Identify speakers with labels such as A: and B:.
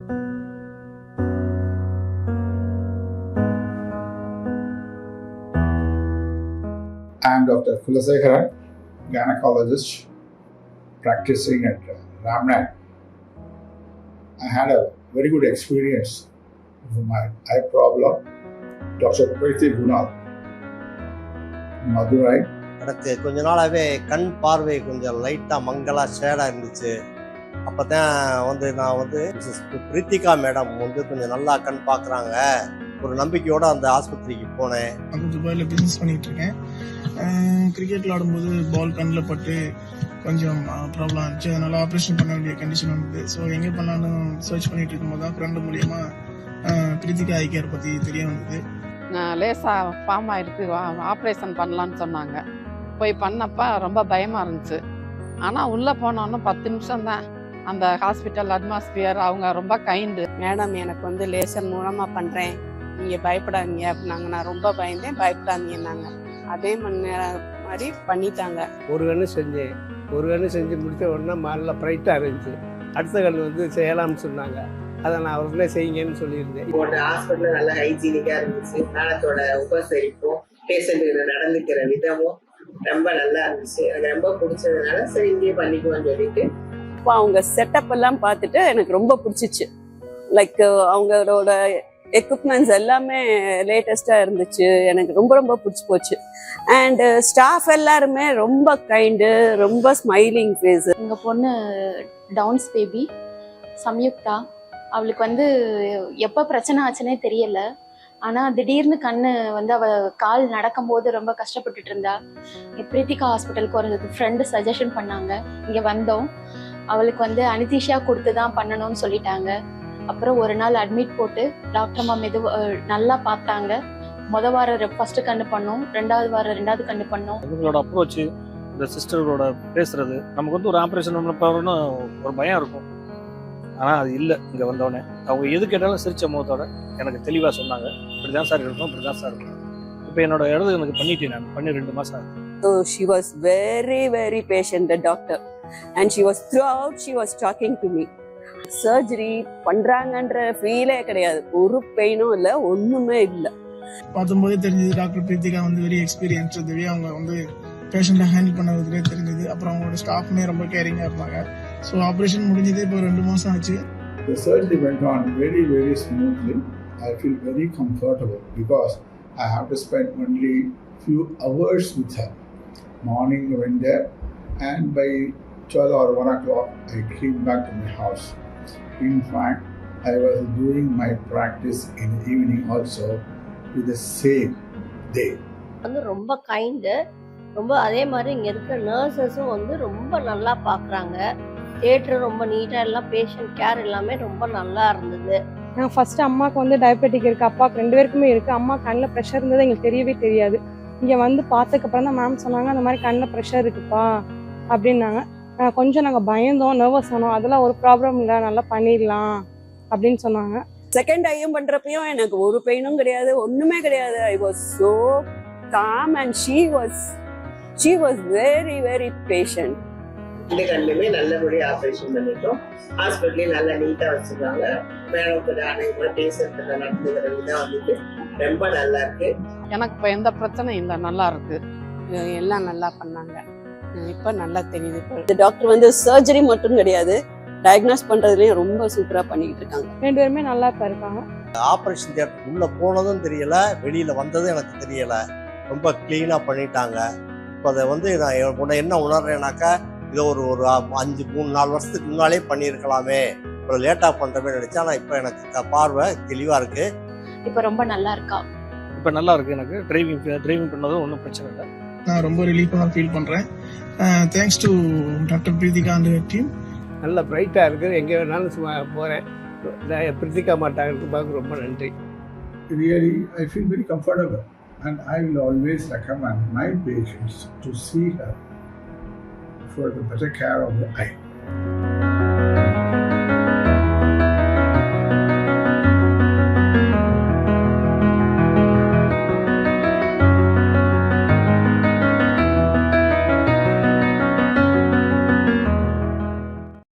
A: I am Dr. Kulasekharan, gynecologist practicing at uh, I had a very good experience with my eye problem. Dr. Preeti Gunal, Madurai.
B: எனக்கு கொஞ்ச நாளாகவே கண் பார்வை கொஞ்சம் லைட்டாக மங்கலாக ஷேடாக இருந்துச்சு அப்போ தான் வந்து நான் வந்து மிஸ்ஸஸ் பிரித்திகா மேடம் வந்து கொஞ்சம் நல்லா கண் பார்க்குறாங்க ஒரு நம்பிக்கையோட அந்த ஆஸ்பத்திரிக்கு போனேன்.
C: அங்கே துபாயில் பிஸ்னஸ் பண்ணிட்டு இருக்கேன். கிரிக்கெட் விளாடும்போது பால் கண்ணில் பட்டு கொஞ்சம் ப்ராப்ளம் ஆச்சு. அதனால ஆப்ரேஷன் பண்ண வேண்டிய கண்டிஷன் வந்தது ஸோ எங்கே பண்ணலான்னு சர்ச் பண்ணிட்டு இருக்கும்போது தான் ஃப்ரெண்டு மூலியமா ஆஹ், கிருத்திகா ஐ கேர் பற்றி தெரிய வந்தது.
D: நான் லேசாக ஃபார்ம் ஆயிருக்கு. ஆப்ரேஷன் பண்ணலான்னு சொன்னாங்க. போய் பண்ணப்ப ரொம்ப பயமாக இருந்துச்சு. ஆனால் உள்ளே போனோன்னு பத்து நிமிஷம் தான் அந்த ஹாஸ்பிட்டல் அட்மாஸ்பியர் அவங்க ரொம்ப கைண்டு
E: மேடம் எனக்கு வந்து லேசர் மூலமாக பண்ணுறேன் நீங்கள் பயப்படாதீங்க. அப்படின்னாங்க நான் ரொம்ப பயந்தேன். பயப்படாதீங்கன்னாங்க அதே மணி நேரம் மாதிரி பண்ணிட்டாங்க.
F: ஒரு கன்று செஞ்சேன். ஒரு கன்று செஞ்சு முடித்த உடனே நல்லா ப்ரைட்டாக இருந்துச்சு. அடுத்த கன்று வந்து செய்யலாம்னு சொன்னாங்க. அதை நான் உடனே செய்யுங்கன்னு சொல்லியிருந்தேன்.
G: போட்ட ஹாஸ்பிட்டல் நல்ல ஹைஜீனிக்கா இருந்துச்சு. மேடத்தோட உபசரிப்பும் பேஷண்ட்டுக்கு நடந்துக்கிற விதமும் ரொம்ப நல்லா இருந்துச்சு. எனக்கு ரொம்ப பிடிச்சதுனால சரி இங்கேயே பண்ணிக்குவோம்னு சொல்லிட்டு
E: இப்போ அவங்க செட்டப் எல்லாம் பார்த்துட்டு எனக்கு ரொம்ப பிடிச்சிச்சு. லைக் அவங்களோட எக்யூப்மெண்ட்ஸ் எல்லாமே லேட்டஸ்டாக இருந்துச்சு. எனக்கு ரொம்ப ரொம்ப பிடிச்சி போச்சு. அண்டு ஸ்டாஃப் எல்லாருமே ரொம்ப கைண்டு ரொம்ப ஸ்மைலிங் ஃபேஸ்
H: எங்கள் பொண்ணு டவுன்ஸ் பேபி சம்யுக்தா. அவளுக்கு வந்து எப்போ பிரச்சனை ஆச்சுன்னே தெரியல. ஆனால் திடீர்னு கண்ணு வந்து அவள் கால் நடக்கும்போது ரொம்ப கஷ்டப்பட்டுட்டு இருந்தா. பிரீத்திகா ஹாஸ்பிட்டலுக்கு ஒரு ஃப்ரெண்டு சஜஷன் பண்ணாங்க. இங்கே வந்தோம். அவளுக்கு வந்து அனிதிஷா கொடுத்து தான் பண்ணணும்னு சொல்லிட்டாங்க. அப்புறம் ஒரு நாள் அட்மிட் போட்டு டாக்டர் அம்மா மெது நல்லா பார்த்தாங்க. முத வாரம் ஃபர்ஸ்ட் கண்ணு பண்ணோம். ரெண்டாவது வாரம் ரெண்டாவது கண்ணு பண்ணோம்.
I: இவங்களோட அப்ரோச் இந்த சிஸ்டரோட பேசுறது நமக்கு வந்து ஒரு ஆப்ரேஷன் பண்ண ஒரு பயம் இருக்கும். ஆனால் அது இல்லை. இங்கே வந்தோடனே அவங்க எது கேட்டாலும் சிரிச்ச முகத்தோட எனக்கு தெளிவாக சொன்னாங்க. இப்படி தான் சார் இருக்கும் இப்படி தான் சார் இருக்கும் இப்போ என்னோட இடத்துல எனக்கு பண்ணிட்டேன் நான். பண்ணி ரெண்டு மாதம் ஆகுது
E: So she was very, very patient, the doctor. And she was throughout, she was talking to me. Surgery பண்றாங்கன்ற ஃபீலே கிடையாது ஒரு பெயினும் இல்லை ஒண்ணுமே இல்லை
C: பார்த்தும்போதே தெரிஞ்சது டாக்டர் பிரீத்திகா வந்து வெரி எக்ஸ்பீரியன்ஸ் இதுவே அவங்க வந்து பேஷண்ட்டை ஹேண்டில் பண்ணதுலேயே தெரிஞ்சது அப்புறம் அவங்களோட ஸ்டாஃப்மே ரொம்ப கேரிங்காக இருந்தாங்க ஸோ ஆப்ரேஷன் முடிஞ்சதே இப்போ ரெண்டு மாதம் ஆச்சு
A: The surgery went on very, very smoothly. I feel very comfortable because I have to spend only few hours with her. Morning I went there and by 12 or 1 o'clock I came back to my house. In fact, I was doing my practice in the evening also with the same day.
J: வந்து ரொம்ப kind ரொம்ப அதே மாதிரி இங்கே இருக்கிற நர்சஸும் வந்து ரொம்ப நல்லா பார்க்குறாங்க தேட்டர் ரொம்ப நீட்டாக எல்லாம் பேஷண்ட் கேர் எல்லாமே ரொம்ப நல்லா இருந்தது
K: நான் ஃபர்ஸ்ட் அம்மாவுக்கு வந்து டயபெட்டிக் இருக்கு அப்பாவுக்கு ரெண்டு பேருக்குமே இருக்கு அம்மா கண்ணில் ப்ரெஷர் இருந்தது எங்களுக்கு தெரியவே தெரியாது இங்கே வந்து பார்த்ததுக்கப்புறம் தான் மேம் சொன்னாங்க அந்த மாதிரி கண்ணில் ப்ரெஷர் இருக்குப்பா அப்படின்னாங்க. கொஞ்சம் நாங்கள் பயந்தோம் நர்வஸ் ஆனோம். அதெல்லாம் ஒரு ப்ராப்ளம் இல்லை நல்லா பண்ணிடலாம் அப்படின்னு சொன்னாங்க.
E: செகண்ட் ஐயம் பண்றப்பயும் எனக்கு ஒரு பெயினும் கிடையாது ஒண்ணுமே கிடையாது. I was so calm and she was she was very very patient
G: இந்த கண்ணுமே நல்லபடியா ஆப்ரேஷன் பண்ணிட்டோம். ஹாஸ்பிட்டலையும் நல்லா நீட்டா வச்சிருக்காங்க மேடத்தோட அனைவரும் பேசுறதுல நடந்துக்கிற விதம் வந்துட்டு ரொம்ப நல்லா இருக்கு.
D: எனக்கு இப்போ எந்த பிரச்சனையும் இல்லை நல்லா இருக்கு.
E: எல்லாம் நல்லா பண்ணாங்க. இப்போ நல்லா தெரியுது இந்த டாக்டர் வந்து சர்ஜரி மட்டும் கிடையாது டயக்னோஸ் பண்றதுலயும் ரொம்ப சூப்பரா பண்ணிக்கிட்டு இருக்காங்க.
K: ரெண்டு பேருமே நல்லா இப்போ இருக்காங்க.
B: ஆப்ரேஷன் தியேட்டர் உள்ளே போனதும் தெரியல வெளியில் வந்ததும் எனக்கு தெரியல. ரொம்ப க்ளீனாக பண்ணிட்டாங்க. இப்போ அதை வந்து நான் உன்னை என்ன உணர்றேனாக்கா இதை ஒரு ஒரு அஞ்சு மூணு நாலு வருஷத்துக்கு முன்னாலே பண்ணியிருக்கலாமே. இவ்வளோ லேட்டாக பண்ணுறமே நினச்சேன். ஆனால் இப்போ எனக்கு பார்வை தெளிவாக இருக்குது
H: இப்போ ரொம்ப நல்லா இருக்கா
I: இப்போ நல்லா இருக்கு எனக்கு டிரைவிங் டிரைவிங் பண்ணதும் ஒன்றும் பிரச்சனை இல்லை.
C: நான் ரொம்ப ரிலீஃபாக ஃபீல் பண்ணுறேன் thanks to doctor Preethika and team
F: நல்லா ப்ரைட்டாக இருக்குது எங்கே வேணாலும் சும்மா போகிறேன் பிரித்திக்கா மாட்டாங்க பார்க்க ரொம்ப நன்றி.
A: Really, I feel very comfortable and I will always recommend my patients to see her for the better care of the eye.